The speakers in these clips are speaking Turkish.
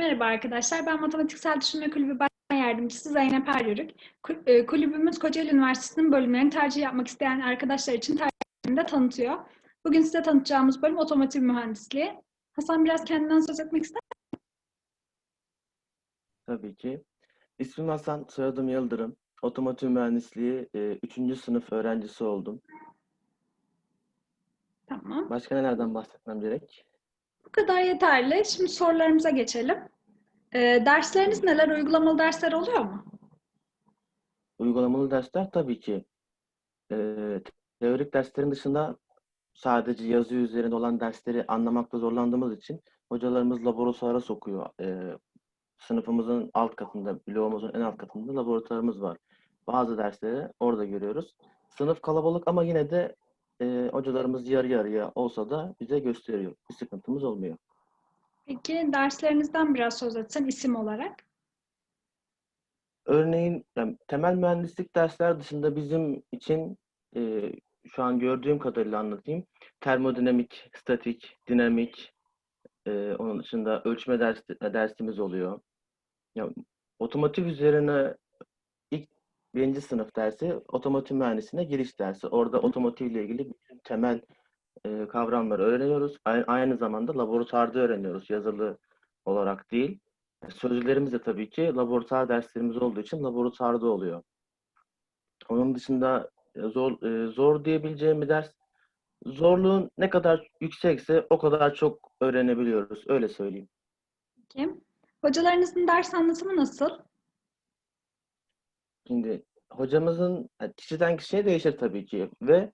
Merhaba arkadaşlar, ben Matematiksel Düşünme Kulübü Başkan Yardımcısı Zeynep Eryörük. E, Kulübümüz Kocaeli Üniversitesi'nin bölümlerini tercih yapmak isteyen arkadaşlar için tercihlerini de tanıtıyor. Bugün size tanıtacağımız bölüm otomotiv mühendisliği. Hasan biraz kendinden söz etmek ister Tabii ki. İsmim Hasan, soyadım Yıldırım. Otomotiv mühendisliği 3. sınıf öğrencisi oldum. Tamam. Başka nelerden bahsetmem gerek? Bu kadar yeterli. Şimdi sorularımıza geçelim. E, dersleriniz neler? Uygulamalı dersler oluyor mu? Uygulamalı dersler tabii ki. e, teorik derslerin dışında sadece yazı üzerinde olan dersleri anlamakta zorlandığımız için hocalarımız laboratuvara sokuyor. E, sınıfımızın alt katında, bloğumuzun en alt katında laboratuvarımız var. Bazı dersleri orada görüyoruz. Sınıf kalabalık ama yine de e, hocalarımız yarı yarıya olsa da bize gösteriyor. Bir sıkıntımız olmuyor. Peki derslerinizden biraz söz etsen isim olarak. Örneğin yani temel mühendislik dersler dışında bizim için e, şu an gördüğüm kadarıyla anlatayım. Termodinamik, statik, dinamik, e, onun dışında ölçme ders, dersimiz oluyor. Ya, otomotiv üzerine birinci sınıf dersi otomotiv mühendisliğine giriş dersi. Orada otomotivle ilgili bütün temel e, kavramları öğreniyoruz. Aynı, aynı zamanda laboratuvarda öğreniyoruz yazılı olarak değil. Sözlerimiz de tabii ki laboratuvar derslerimiz olduğu için laboratuvarda oluyor. Onun dışında e, zor e, zor diyebileceğim bir ders zorluğun ne kadar yüksekse o kadar çok öğrenebiliyoruz. Öyle söyleyeyim. Peki. Hocalarınızın ders anlatımı nasıl? Şimdi hocamızın yani kişiden kişiye değişir tabii ki ve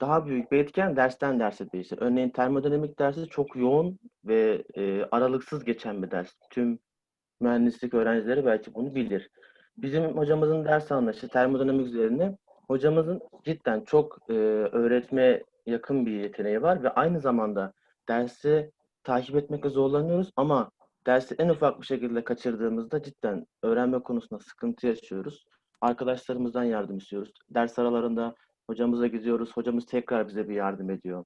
daha büyük bir etken dersten derse değişir. Örneğin termodinamik dersi çok yoğun ve e, aralıksız geçen bir ders. Tüm mühendislik öğrencileri belki bunu bilir. Bizim hocamızın ders anlayışı termodinamik üzerine hocamızın cidden çok e, öğretmeye yakın bir yeteneği var ve aynı zamanda dersi takip etmekte zorlanıyoruz ama dersi en ufak bir şekilde kaçırdığımızda cidden öğrenme konusunda sıkıntı yaşıyoruz. Arkadaşlarımızdan yardım istiyoruz. Ders aralarında hocamıza gidiyoruz. Hocamız tekrar bize bir yardım ediyor.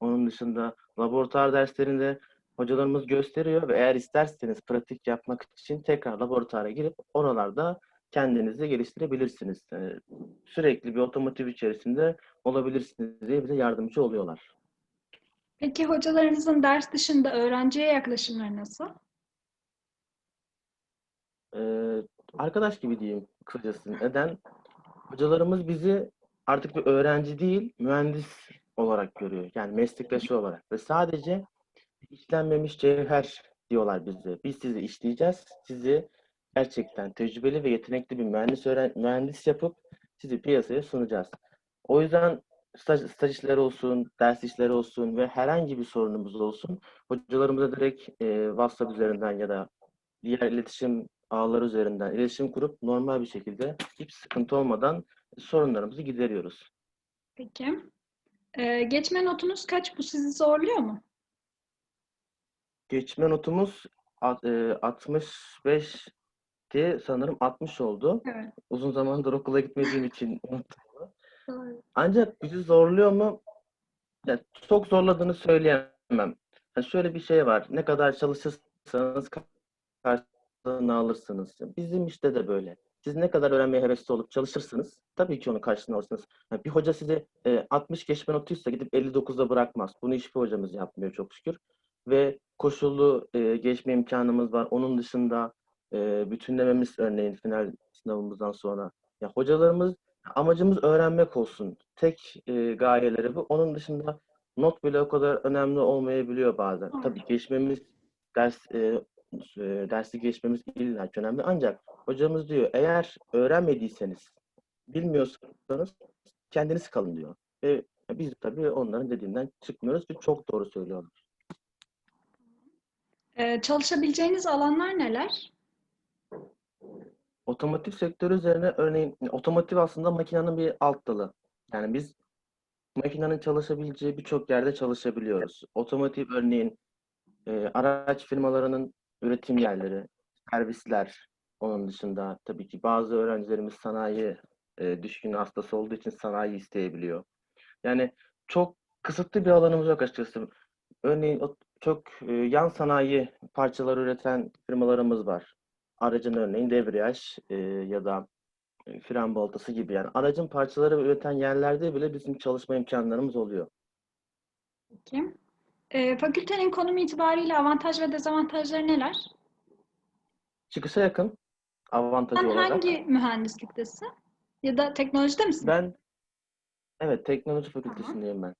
Onun dışında laboratuvar derslerinde hocalarımız gösteriyor ve eğer isterseniz pratik yapmak için tekrar laboratuvara girip oralarda kendinizi geliştirebilirsiniz. Yani sürekli bir otomotiv içerisinde olabilirsiniz diye bize yardımcı oluyorlar. Peki hocalarınızın ders dışında öğrenciye yaklaşımları nasıl? Ee, arkadaş gibi diyeyim kısacası. Neden? Hocalarımız bizi artık bir öğrenci değil, mühendis olarak görüyor. Yani meslektaşı olarak. Ve sadece işlenmemiş cevher diyorlar bize. Biz sizi işleyeceğiz. Sizi gerçekten tecrübeli ve yetenekli bir mühendis öğren mühendis yapıp sizi piyasaya sunacağız. O yüzden staj, staj işleri olsun, ders işleri olsun ve herhangi bir sorunumuz olsun hocalarımıza direkt e, WhatsApp üzerinden ya da diğer iletişim ağları üzerinden iletişim kurup normal bir şekilde hiç sıkıntı olmadan sorunlarımızı gideriyoruz. Peki. Ee, geçme notunuz kaç? Bu sizi zorluyor mu? Geçme notumuz at- e, 65'ti sanırım 60 oldu. Evet. Uzun zamandır okula gitmediğim için unuttum. Ancak bizi zorluyor mu? Ya, çok zorladığını söyleyemem. Yani şöyle bir şey var. Ne kadar çalışırsanız karşılığını alırsınız. Bizim işte de böyle. Siz ne kadar öğrenmeye hevesli olup çalışırsınız, tabii ki onun karşılığını alırsınız. Yani bir hoca size e, 60 geçme notuysa gidip 59'da bırakmaz. Bunu hiçbir hocamız yapmıyor çok şükür. Ve koşullu e, geçme imkanımız var. Onun dışında e, bütünlememiz örneğin final sınavımızdan sonra. Ya hocalarımız amacımız öğrenmek olsun. Tek e, gayeleri bu. Onun dışında not bile o kadar önemli olmayabiliyor bazen. Tabii geçmemiz ders e, e, dersi geçmemiz illa önemli. Ancak hocamız diyor eğer öğrenmediyseniz, bilmiyorsanız kendiniz kalın diyor. Ve biz tabii onların dediğinden çıkmıyoruz ve çok doğru söylüyorlar. Ee, çalışabileceğiniz alanlar neler? Otomotiv sektörü üzerine örneğin otomotiv aslında makinenin bir alt dalı. Yani biz makinenin çalışabileceği birçok yerde çalışabiliyoruz. Otomotiv örneğin e, araç firmalarının üretim yerleri, servisler, onun dışında tabii ki bazı öğrencilerimiz sanayi e, düşkün hastası olduğu için sanayi isteyebiliyor. Yani çok kısıtlı bir alanımız yok açıkçası. Örneğin çok e, yan sanayi parçalar üreten firmalarımız var. Aracın örneğin debriyaj e, ya da e, fren baltası gibi yani aracın parçaları üreten yerlerde bile bizim çalışma imkanlarımız oluyor. Peki. Ee, fakültenin konumu itibariyle avantaj ve dezavantajları neler? Çıkışa yakın avantajı Sen olarak. hangi mühendisliktesin? Ya da teknolojide misin? Ben evet teknoloji fakültesindeyim ben.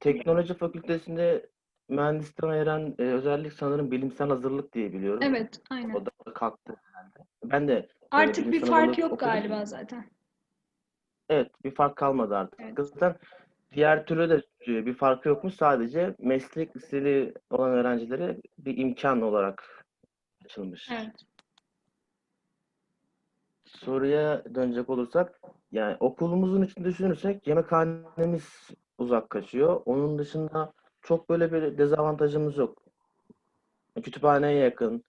Teknoloji fakültesinde mühendislikten ayıran e, özellik sanırım bilimsel hazırlık diye biliyorum. Evet, aynen. O da kalktı herhalde. Ben de Artık bir bilimsel fark hazırlık yok okudum. galiba zaten. Evet, bir fark kalmadı artık. Evet. Zaten diğer türlü de e, bir farkı yokmuş. Sadece meslek liseli olan öğrencilere bir imkan olarak açılmış. Evet. Soruya dönecek olursak, yani okulumuzun içinde düşünürsek yemekhanemiz uzak kaçıyor. Onun dışında çok böyle bir dezavantajımız yok. Kütüphaneye yakın,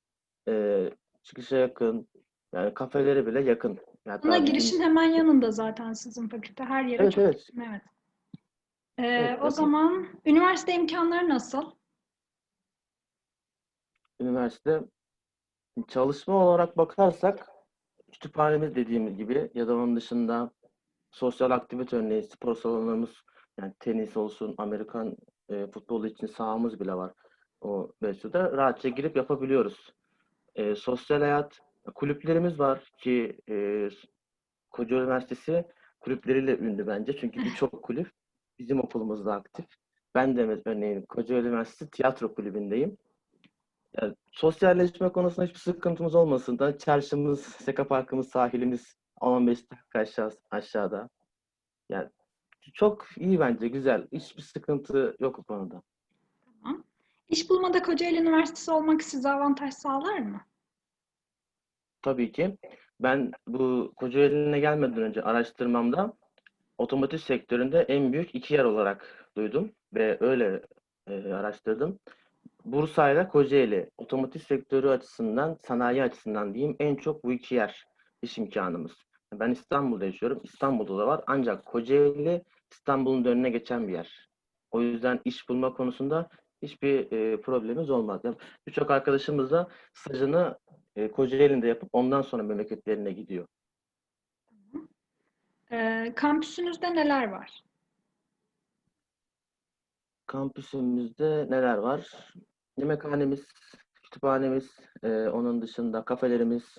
e, çıkışa yakın, yani kafeleri bile yakın. Hatta bizim- girişin hemen yanında zaten sizin fakülte. Her yere Evet, çok evet. yakın, evet. Ee, Evet, o zaman üniversite imkanları nasıl? üniversite çalışma olarak bakarsak kütüphanemiz dediğimiz gibi ya da onun dışında sosyal aktivite örneği spor salonlarımız yani tenis olsun Amerikan e, futbolu için sahamız bile var. O Besyo'da rahatça girip yapabiliyoruz. E, sosyal hayat kulüplerimiz var ki e, Kocaeli Üniversitesi kulüpleriyle ünlü bence. Çünkü birçok kulüp bizim okulumuzda aktif. Ben de örneğin Kocaeli Üniversitesi tiyatro kulübündeyim. Yani sosyalleşme konusunda hiçbir sıkıntımız olmasın da çarşımız, Seka Parkımız, sahilimiz 15 dakika aşağı, aşağıda. Yani çok iyi bence, güzel. Hiçbir sıkıntı yok o konuda. Tamam. İş bulmada Kocaeli Üniversitesi olmak size avantaj sağlar mı? Tabii ki. Ben bu Kocaeli'ne gelmeden önce araştırmamda otomotiv sektöründe en büyük iki yer olarak duydum ve öyle e, araştırdım. Bursa ile Kocaeli otomotiv sektörü açısından, sanayi açısından diyeyim en çok bu iki yer iş imkanımız. Ben İstanbul'da yaşıyorum. İstanbul'da da var. Ancak Kocaeli İstanbul'un önüne geçen bir yer. O yüzden iş bulma konusunda hiçbir e, problemimiz olmaz. Yani Birçok arkadaşımız da stajını e, Kocaeli'nde yapıp ondan sonra memleketlerine gidiyor. Ee, kampüsünüzde neler var? Kampüsümüzde neler var? Yemekhanemiz, kütüphanemiz, e, onun dışında kafelerimiz,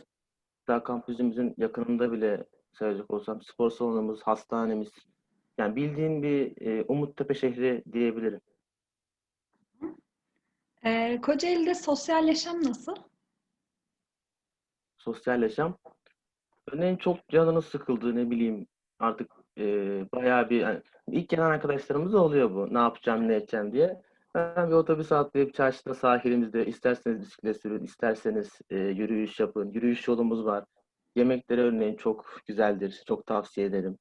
daha kampüsümüzün yakınında bile sayacak olsam spor salonumuz, hastanemiz. Yani bildiğin bir e, Umuttepe şehri diyebilirim. Ee, Kocaeli'de sosyal yaşam nasıl? Sosyal yaşam. Örneğin çok canının sıkıldığı ne bileyim artık e, bayağı bir hani ilk gelen arkadaşlarımız da oluyor bu. Ne yapacağım, ne edeceğim diye. Ben bir otobüs atlayıp çarşıda sahilimizde isterseniz bisiklet sürün, isterseniz e, yürüyüş yapın. Yürüyüş yolumuz var. Yemekleri örneğin çok güzeldir. Çok tavsiye ederim.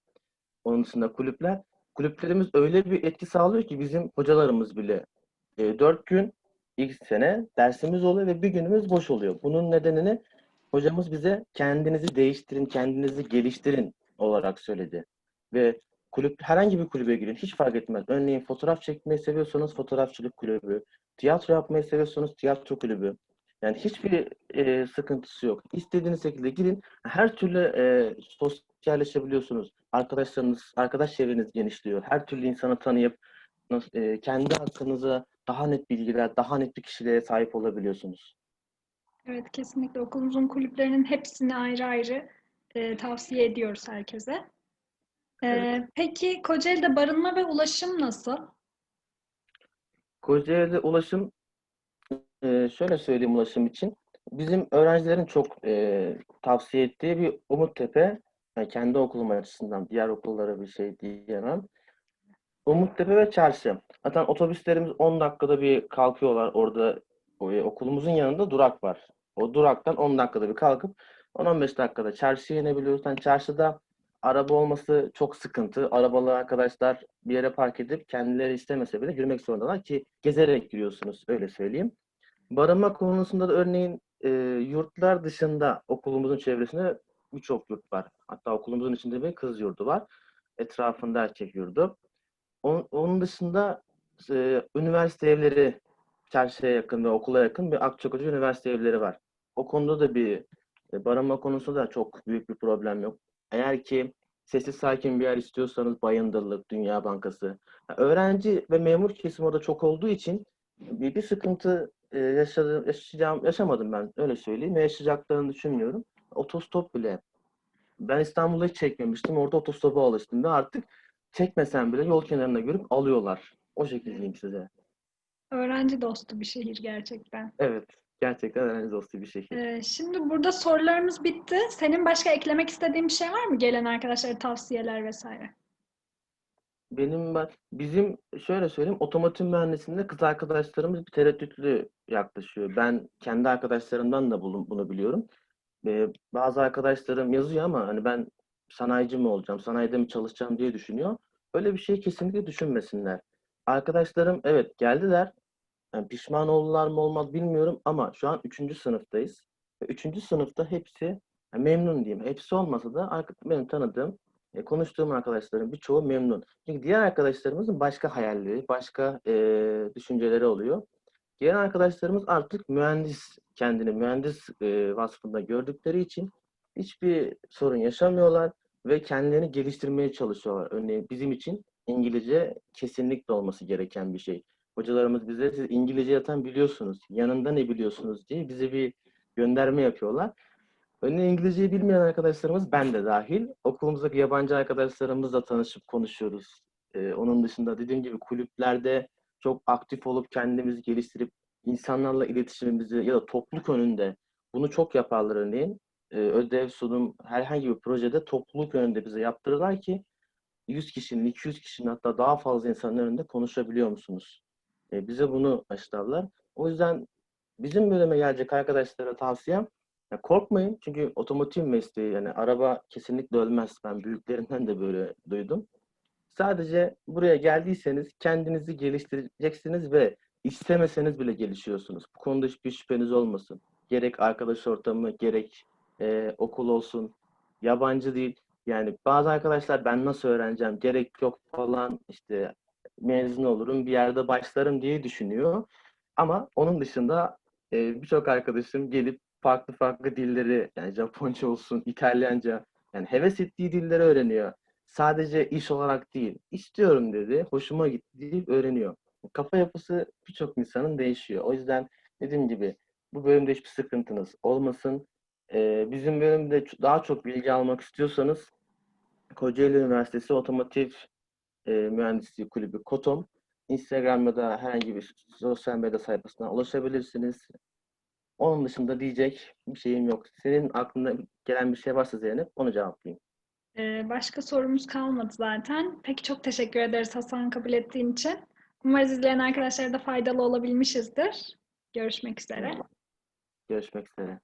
Onun dışında kulüpler. Kulüplerimiz öyle bir etki sağlıyor ki bizim hocalarımız bile e, dört gün ilk sene dersimiz oluyor ve bir günümüz boş oluyor. Bunun nedenini hocamız bize kendinizi değiştirin, kendinizi geliştirin olarak söyledi. Ve kulüp herhangi bir kulübe girin hiç fark etmez. Örneğin fotoğraf çekmeyi seviyorsanız fotoğrafçılık kulübü, tiyatro yapmayı seviyorsanız tiyatro kulübü. Yani hiçbir e, sıkıntısı yok. İstediğiniz şekilde girin. Her türlü e, sosyalleşebiliyorsunuz. Arkadaşlarınız, arkadaş çevreniz genişliyor. Her türlü insanı tanıyıp e, kendi hakkınıza daha net bilgiler, daha net bir kişiliğe sahip olabiliyorsunuz. Evet, kesinlikle okulumuzun kulüplerinin hepsini ayrı ayrı e, tavsiye ediyoruz herkese. Ee, Evet. peki Kocaeli'de barınma ve ulaşım nasıl? Kocaeli'de ulaşım e, şöyle söyleyeyim ulaşım için. Bizim öğrencilerin çok e, tavsiye ettiği bir Umuttepe, yani kendi okulum açısından diğer okullara bir şey diyemem. Umuttepe ve Çarşı. Zaten otobüslerimiz 10 dakikada bir kalkıyorlar. Orada e, okulumuzun yanında durak var. O duraktan 10 dakikada bir kalkıp 10-15 dakikada çarşıya inebiliyoruz. Yani çarşıda araba olması çok sıkıntı. Arabalı arkadaşlar bir yere park edip kendileri istemese bile yürümek zorundalar ki gezerek giriyorsunuz öyle söyleyeyim. Barınma konusunda da örneğin e, yurtlar dışında okulumuzun çevresinde birçok yurt var. Hatta okulumuzun içinde bir kız yurdu var. Etrafında erkek yurdu. Onun, onun dışında e, üniversite evleri çarşıya yakın ve okula yakın bir Akçakoca Üniversite evleri var. O konuda da bir barınma konusunda da çok büyük bir problem yok. Eğer ki sessiz sakin bir yer istiyorsanız Bayındırlık, Dünya Bankası. Öğrenci ve memur kesim orada çok olduğu için bir, bir sıkıntı e, yaşadım, yaşayacağım, yaşamadım ben öyle söyleyeyim. Yaşayacaklarını düşünmüyorum. Otostop bile. Ben İstanbul'da hiç çekmemiştim. Orada otostopa alıştım ve artık çekmesem bile yol kenarında görüp alıyorlar. O şekilde diyeyim size. Öğrenci dostu bir şehir gerçekten. Evet. Gerçekten öğrenci dostu bir şehir. Ee, şimdi burada sorularımız bitti. Senin başka eklemek istediğin bir şey var mı? Gelen arkadaşlara tavsiyeler vesaire. Benim ben, bizim şöyle söyleyeyim, otomotiv mühendisliğinde kız arkadaşlarımız bir tereddütlü yaklaşıyor. Ben kendi arkadaşlarımdan da bunu, bunu biliyorum. Ee, bazı arkadaşlarım yazıyor ama hani ben sanayici mi olacağım, sanayide mi çalışacağım diye düşünüyor. Öyle bir şey kesinlikle düşünmesinler. Arkadaşlarım evet geldiler. Yani pişman oldular mı olmaz bilmiyorum ama şu an 3. sınıftayız. Ve 3. sınıfta hepsi yani memnun diyeyim. Hepsi olmasa da benim tanıdığım, e, konuştuğum arkadaşlarım birçoğu memnun. Çünkü diğer arkadaşlarımızın başka hayalleri, başka e, düşünceleri oluyor. Diğer arkadaşlarımız artık mühendis, kendini mühendis e, vasfında gördükleri için hiçbir sorun yaşamıyorlar ve kendilerini geliştirmeye çalışıyorlar. Örneğin bizim için İngilizce kesinlikle olması gereken bir şey. Hocalarımız bize siz İngilizce yatan biliyorsunuz, yanında ne biliyorsunuz diye bize bir gönderme yapıyorlar. Örneğin İngilizceyi bilmeyen arkadaşlarımız ben de dahil. Okulumuzdaki yabancı arkadaşlarımızla tanışıp konuşuyoruz. Ee, onun dışında dediğim gibi kulüplerde çok aktif olup kendimizi geliştirip insanlarla iletişimimizi ya da topluluk önünde bunu çok yaparlar örneğin. Ee, ödev, sunum, herhangi bir projede topluluk önünde bize yaptırırlar ki 100 kişinin, 200 kişinin hatta daha fazla insanın önünde konuşabiliyor musunuz? Ee, bize bunu aşılarlar. O yüzden bizim bölüme gelecek arkadaşlara tavsiyem ya korkmayın çünkü otomotiv mesleği yani araba kesinlikle ölmez. Ben büyüklerinden de böyle duydum. Sadece buraya geldiyseniz kendinizi geliştireceksiniz ve istemeseniz bile gelişiyorsunuz. Bu konuda hiçbir şüpheniz olmasın. Gerek arkadaş ortamı, gerek e, okul olsun. Yabancı değil. Yani bazı arkadaşlar ben nasıl öğreneceğim, gerek yok falan işte mezun olurum, bir yerde başlarım diye düşünüyor. Ama onun dışında e, birçok arkadaşım gelip farklı farklı dilleri yani Japonca olsun, İtalyanca yani heves ettiği dilleri öğreniyor. Sadece iş olarak değil. istiyorum dedi, hoşuma gitti deyip öğreniyor. Kafa yapısı birçok insanın değişiyor. O yüzden dediğim gibi bu bölümde hiçbir sıkıntınız olmasın. Ee, bizim bölümde daha çok bilgi almak istiyorsanız Kocaeli Üniversitesi Otomotiv e, Mühendisliği Kulübü KOTOM Instagram ya da herhangi bir sosyal medya sayfasına ulaşabilirsiniz. Onun dışında diyecek bir şeyim yok. Senin aklına gelen bir şey varsa Zeynep onu cevaplayayım. Ee, başka sorumuz kalmadı zaten. Peki çok teşekkür ederiz Hasan kabul ettiğin için. Umarız izleyen arkadaşlara da faydalı olabilmişizdir. Görüşmek üzere. Görüşmek üzere.